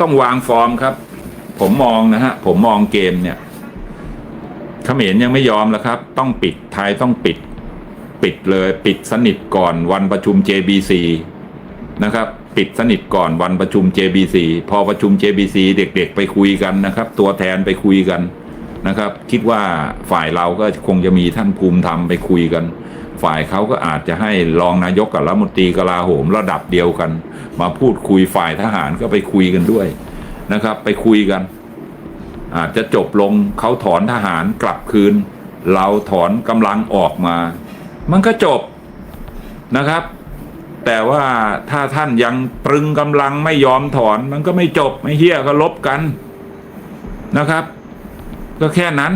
ต้องวางฟอร์มครับ ผมมองนะฮะ ผมมองเกมเนี่ยเขมรยังไม่ยอมแล้วครับ ต้องปิดไทยต้องปิด ปิดเลย ปิดสนิทก่อนวันประชุม JBC นะครับ ปิดสนิทก่อนวันประชุม JBC พอประชุม JBC เด็กๆ ไปคุยกันนะครับ ตัวแทนไปคุยกันนะครับ คิดว่าฝ่ายเราก็คงจะมีท่านภูมิธรรมไปคุยกัน ฝ่ายเขาก็อาจจะให้รองนายกกับรัฐมนตรีกลาโหมระดับเดียวกัน มาพูดคุยฝ่ายทหารก็ไปคุยกันด้วยนะครับ ไปคุยกัน อาจจะจบลงเขาถอนทหารกลับคืน เราถอนกำลังออกมา มันก็จบนะครับ แต่ว่าถ้าท่านยังตรึงกำลังไม่ยอมถอนมันก็ไม่จบไม่เฮี้ยก็ลบกันนะครับ ก็แค่นั้น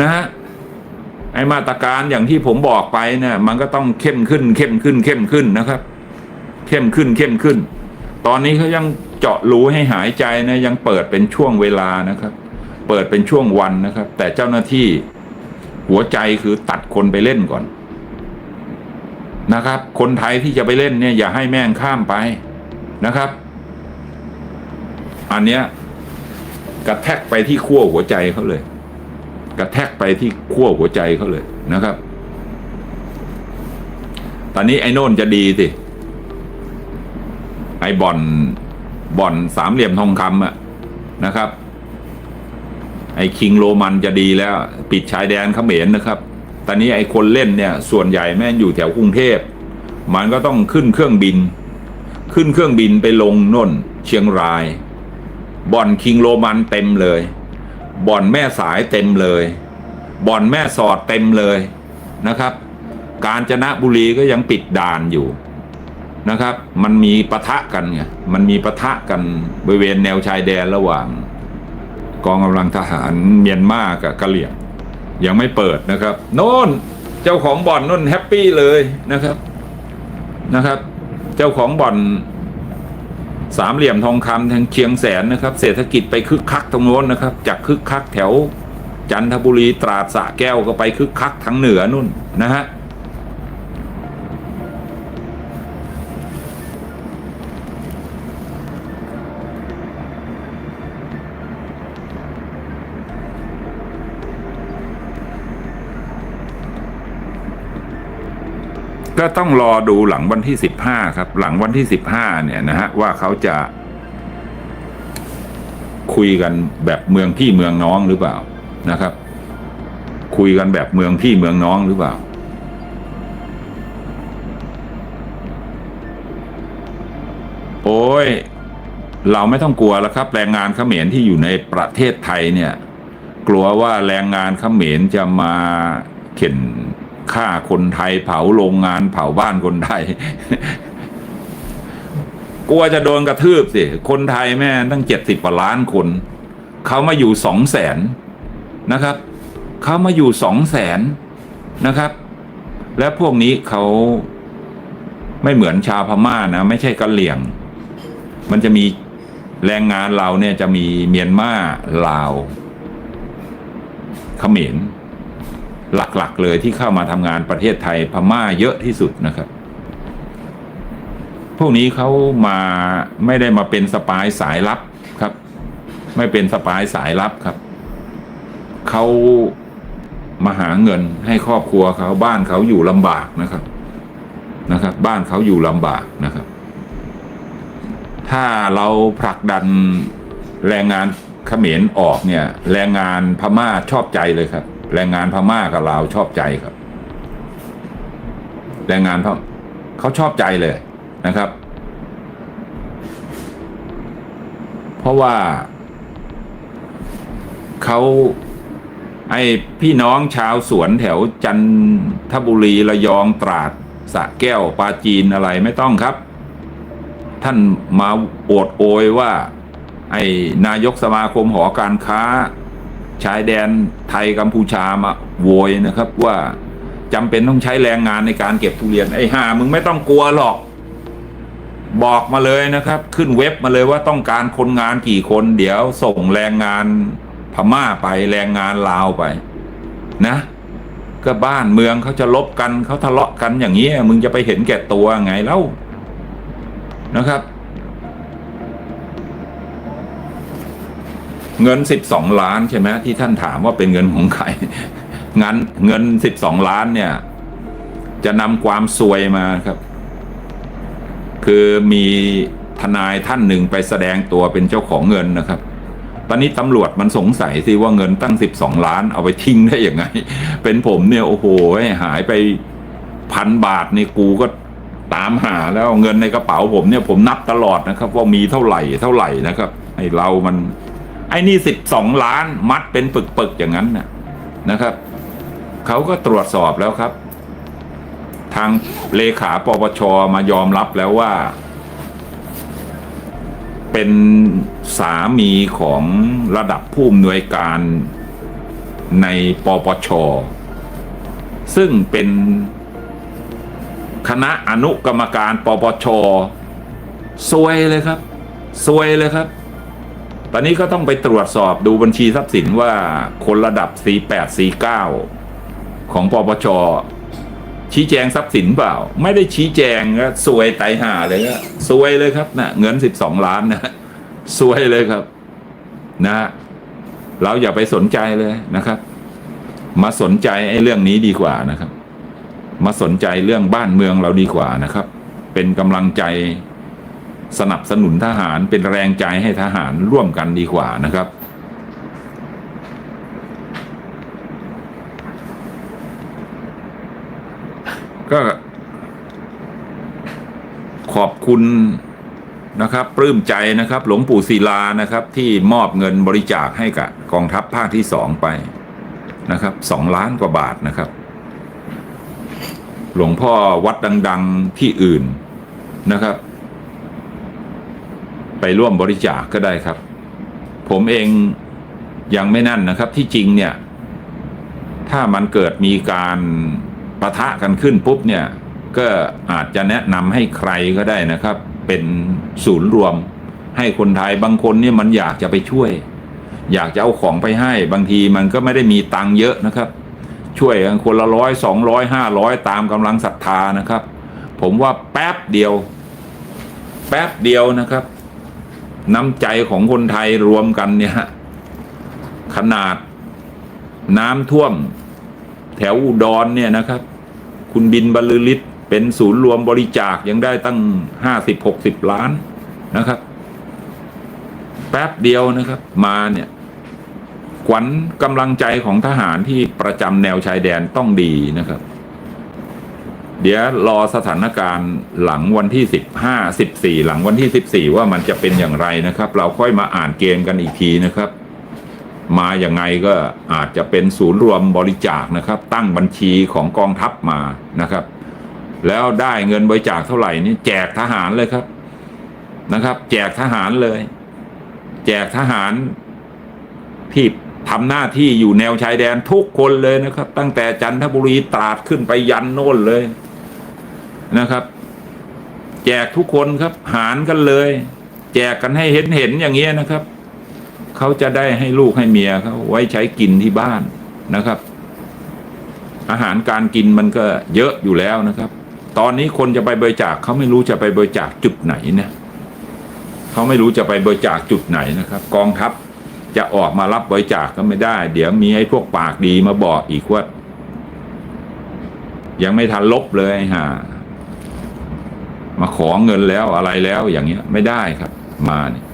นะฮะ ไอมาตรการอย่างที่ผมบอกไปเนี่ยมันก็ต้องเข้มขึ้น เข้มขึ้น เข้มขึ้นนะครับ เข้มขึ้นเข้มขึ้น ตอนนี้เขายังเจาะรูให้หายใจนะยังเปิดเป็นช่วงเวลานะครับ เปิดเป็นช่วงวันนะครับ แต่เจ้าหน้าที่หัวใจคือตัดคนไปเล่นก่อนนะครับ คนไทยที่จะไปเล่นเนี่ยอย่าให้แม่งข้ามไปนะครับ อันเนี้ยกระแทกไปที่ขั้วหัวใจเขาเลย กระแทกไปที่ขั้วหัวใจเขาเลยนะครับ ตอนนี้ไอ้โน่นจะดีสิไอ้บ่อนบ่อนสามเหลี่ยมทองคำอะนะครับ ไอ้คิงโรมันจะดีแล้ว ปิดชายแดนเขมรนะครับ ตอนนี้ไอ้คนเล่นเนี่ย ส่วนใหญ่แม่งอยู่แถวกรุงเทพมันก็ต้องขึ้นเครื่องบิน ขึ้นเครื่องบินไปลงน่น เชียงราย บ่อนคิงโรมันเต็มเลย บ่อนแม่สายเต็มเลย บ่อนแม่สอดเต็มเลยนะครับ กาญจนะบุรีก็ยังปิดด่านอยู่นะครับ มันมีปะทะกันไงมันมีปะทะกันบริเวณแนวชายแดนระหว่าง กองกำลังทหารเมียนมากับกะเหรี่ยง ยังไม่เปิดนะครับโน่นเจ้าของบ่อนโน่นแฮปปี้เลยนะครับนะครับ เจ้าของบ่อน สามเหลี่ยมทองคำทางเชียงแสนนะครับ เศรษฐกิจไปคึกคักตรงโน้นนะครับ จากคึกคักแถวจันทบุรีตราดสะแก้วก็ไปคึกคักทางเหนือนู่นนะฮะ ก็ต้องรอดูหลังวันที่สิบห้าครับ หลังวันที่สิบห้าเนี่ยนะฮะว่าเขาจะ คุยกันแบบเมืองพี่เมืองน้องหรือเปล่านะครับ คุยกันแบบเมืองพี่เมืองน้องหรือเปล่าโอ้ย เราไม่ต้องกลัวแล้วครับ แรงงานเขมรที่อยู่ในประเทศไทยเนี่ย กลัวว่าแรงงานเขมรจะมาเข็น ฆ่าคนไทยเผาโรงงานเผาบ้านคนไทย กลัวจะโดนกระทืบสิ คนไทยแม่ตั้งเจ็ดสิบกว่าล้านคน เขามาอยู่สองแสนนะครับ เขามาอยู่สองแสนนะครับ และพวกนี้เขาไม่เหมือนชาวพม่านะ ไม่ใช่กะเหลี่ยง มันจะมีแรงงานเราเนี่ยจะมีเมียนมาลาวเขมร หลักๆเลยที่เข้ามาทำงานประเทศไทยพม่าเยอะที่สุดนะครับ พวกนี้เขามาไม่ได้มาเป็นสปายสายลับครับ ไม่เป็นสปายสายลับครับเขามาหาเงินให้ครอบครัวเขาบ้านเขาอยู่ลำบากนะครับนะครับ บ้านเขาอยู่ลำบากนะครับ ถ้าเราผลักดันแรงงานเขมรออกเนี่ย แรงงานพม่าชอบใจเลยครับ แรงงานพม่ากับลาวชอบใจครับ แรงงานพม่าเขาชอบใจเลยนะครับ เพราะว่าเขาไอพี่น้องชาวสวนแถวจันทบุรีระยองตราดสะแก้วปาจีนอะไรไม่ต้องครับ ท่านมาโอดโอยว่า ไอ้นายกสมาคมหอการค้า ชายแดนไทยกัมพูชามาโวยนะครับว่าจำเป็นต้องใช้แรงงานในการเก็บทุเรียนไอ้ห่ามึงไม่ต้องกลัวหรอก บอกมาเลยนะครับ ขึ้นเว็บมาเลยว่าต้องการคนงานกี่คน เดี๋ยวส่งแรงงานพม่าไปแรงงานลาวไป นะ ก็บ้านเมืองเขาจะลบกันเขาทะเลาะกันอย่างนี้ยมึงจะไปเห็นแก่ตัวไงเล่านะครับ เงินสิบสองล้านใช่ไหมที่ท่านถามว่าเป็นเงินของใคร งั้นเงินสิบสองล้านเนี่ย จะนำความซวยมาครับ คือมีทนายท่านหนึ่งไปแสดงตัวเป็นเจ้าของเงินนะครับ ตอนนี้ตำรวจมันสงสัยสิว่าเงินตั้งสิบสองล้านเอาไปทิ้งได้ยังไง เป็นผมเนี่ยโอ้โหหายไปพันบาทนี่กูก็ตามหาแล้วเงินในกระเป๋าผมเนี่ยผมนับตลอดนะครับ ว่ามีเท่าไหร่เท่าไหร่นะครับไอเรามัน อ้นี่สิบสองล้านมัดเป็นปึกๆอย่างนั้นนะนะครับเขาก็ตรวจสอบแล้วครับ ทางเลขาปปชมายอมรับแล้วว่า เป็นสามีของระดับผู้อำนวยการในปปช ซึ่งเป็นคณะอนุกรรมการปปชซวยเลยครับซวยเลยครับ ตอนนี้ก็ต้องไปตรวจสอบดูบัญชีทรัพย์สินว่าคนระดับ48 49ของปปชชี้แจงทรัพย์สินเปล่า ไม่ได้ชี้แจงก็ซวยไตห่าเลยก็ซวยเลยครับนะเงิน 12 ล้านนะซวยเลยครับ นะ เราอย่าไปสนใจเลยนะครับ มาสนใจไอ้เรื่องนี้ดีกว่านะครับ มาสนใจเรื่องบ้านเมืองเราดีกว่านะครับ เป็นกำลังใจ สนับสนุนทหารเป็นแรงใจให้ทหารร่วมกันดีกว่านะครับ ก็ขอบคุณนะครับปลื้มใจนะครับ หลวงปู่ศิลานะครับ ที่มอบเงินบริจาคให้กับกองทัพภาคที่สองไปนะครับสองล้านกว่าบาทนะครับ หลวงพ่อวัดดัง ๆที่อื่นนะครับ ไปร่วมบริจาคก็ได้ครับ ผมเองยังไม่นั่นนะครับที่จริงเนี่ย ถ้ามันเกิดมีการปะทะกันขึ้นปุ๊บเนี่ย ก็อาจจะแนะนำให้ใครก็ได้นะครับ เป็นศูนย์รวม ให้คนไทยบางคนเนี่ยมันอยากจะไปช่วย อยากจะเอาของไปให้ บางทีมันก็ไม่ได้มีตังค์เยอะนะครับ ช่วยกันคนละร้อยสองร้อยห้าร้อยตามกำลังศรัทธานะครับ ผมว่าแป๊บเดียว แป๊บเดียวนะครับ น้ำใจของคนไทยรวมกันเนี่ยขนาดน้ำท่วม แถวอุดรเนี่ยนะครับ คุณบินบรรลือฤทธิ์เป็นศูนย์รวมบริจาคยังได้ตั้งห้าสิบหกสิบล้านนะครับ แป๊บเดียวนะครับ มาเนี่ยขวัญกำลังใจของทหารที่ประจำแนวชายแดนต้องดีนะครับ เดี๋ยวรอสถานการณ์หลังวันที่สิบห้าสิบสี่หลังวันที่สิบสี่ว่ามันจะเป็นอย่างไรนะครับ เราค่อยมาอ่านเกมกันอีกทีนะครับ มาอย่างไงก็อาจจะเป็นศูนย์รวมบริจาคนะครับ ตั้งบัญชีของกองทัพมานะครับ แล้วได้เงินบริจาคเท่าไหร่นี่แจกทหารเลยครับนะครับ แจกทหารเลย แจกทหารที่ทำหน้าที่อยู่แนวชายแดนทุกคนเลยนะครับ ตั้งแต่จันทบุรีตราดขึ้นไปยันโน่นเลย นะครับ แจกทุกคนครับ หารกันเลย แจกกันให้เห็นเห็นอย่างเงี้ยนะครับ เขาจะได้ให้ลูกให้เมียเขาไว้ใช้กินที่บ้านนะครับ อาหารการกินมันก็เยอะอยู่แล้วนะครับ ตอนนี้คนจะไปบริจาคเขาไม่รู้จะไปบริจาคจุดไหนเนี่ยเขาไม่รู้จะไปบริจาคจุดไหนนะครับ กองทัพจะออกมารับบริจาคก็ไม่ได้ เดี๋ยวมีไอ้พวกปากดีมาบอกอีกว่า ยังไม่ทันลบเลยฮะ มาขอเงินแล้วอะไรแล้วอย่างเงี้ยไม่ได้ครับ มาเนี่ย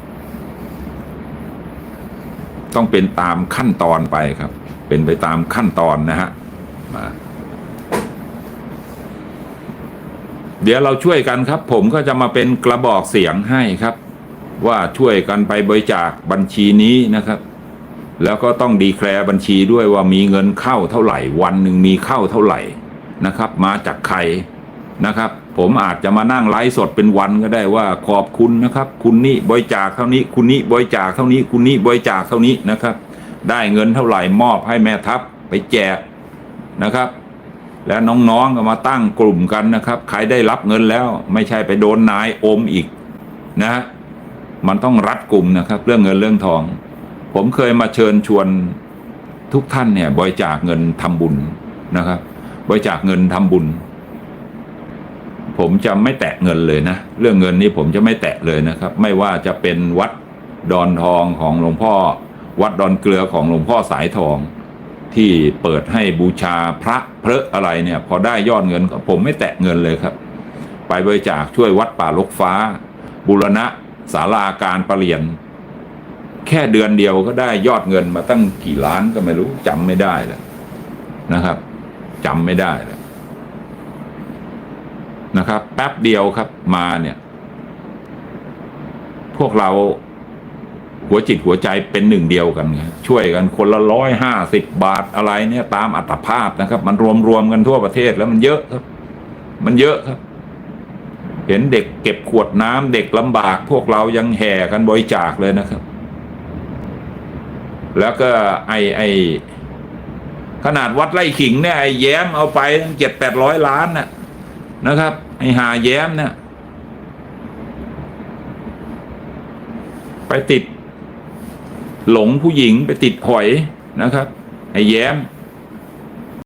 ต้องเป็นตามขั้นตอนไปครับ เป็นไปตามขั้นตอนนะฮะมาเดี๋ยวเราช่วยกันครับ ผมก็จะมาเป็นกระบอกเสียงให้ครับ ว่าช่วยกันไปบริจาคบัญชีนี้นะครับ แล้วก็ต้องดีแคลร์บัญชีด้วยว่ามีเงินเข้าเท่าไหร่ วันหนึ่งมีเข้าเท่าไหร่นะครับ มาจากใคร นะครับ ผมอาจจะมานั่งไลฟ์สดเป็นวันก็ได้ว่าขอบคุณนะครับ คุณนี่บริจาคเท่านี้คุณนี่บริจาคเท่านี้คุณนี่บริจาคเท่านี้นะครับ ได้เงินเท่าไหร่มอบให้แม่ทัพไปแจกนะครับ แล้วน้องๆก็มาตั้งกลุ่มกันนะครับ ใครได้รับเงินแล้วไม่ใช่ไปโดนนายอมอีกนะฮะมันต้องรัดกลุ่มนะครับ เรื่องเงินเรื่องทอง ผมเคยมาเชิญชวนทุกท่านเนี่ยบริจาคเงินทำบุญนะครับ บริจาคเงินทำบุญ ผมจะไม่แตะเงินเลยนะ เรื่องเงินนี้ผมจะไม่แตะเลยนะครับ ไม่ว่าจะเป็นวัดดอนทองของหลวงพ่อ วัดดอนเกลือของหลวงพ่อสายทอง ที่เปิดให้บูชาพระเพระอะไรเนี่ย พอได้ยอดเงินก็ผมไม่แตะเงินเลยครับ ไปบริจาคช่วยวัดป่าลกฟ้า บุรณะศาลาการประเรียน แค่เดือนเดียวก็ได้ยอดเงินมาตั้งกี่ล้านก็ไม่รู้จำไม่ได้แล้วนะครับจำไม่ได้แล้ว นะครับ แป๊บเดียวครับมาเนี่ย พวกเราหัวจิตหัวใจเป็นหนึ่งเดียวกัน ช่วยกันคนละร้อยห้าสิบบาทอะไรเนี่ย ตามอัตภาพนะครับ มันรวมรวมกันทั่วประเทศแล้วมันเยอะครับ มันเยอะครับ เห็นเด็กเก็บขวดน้ำเด็กลำบาก พวกเรายังแห่กันบริจาคเลยนะครับ แล้วก็ไอไอขนาดวัดไร่ขิงเนี่ยไอแย้มเอาไปเจ็ดแปดร้อยล้านน่ะ นะครับไอ้หาแย้มเนี่ยไปติด หลงผู้หญิงไปติดหอยนะครับไอ้แย้ม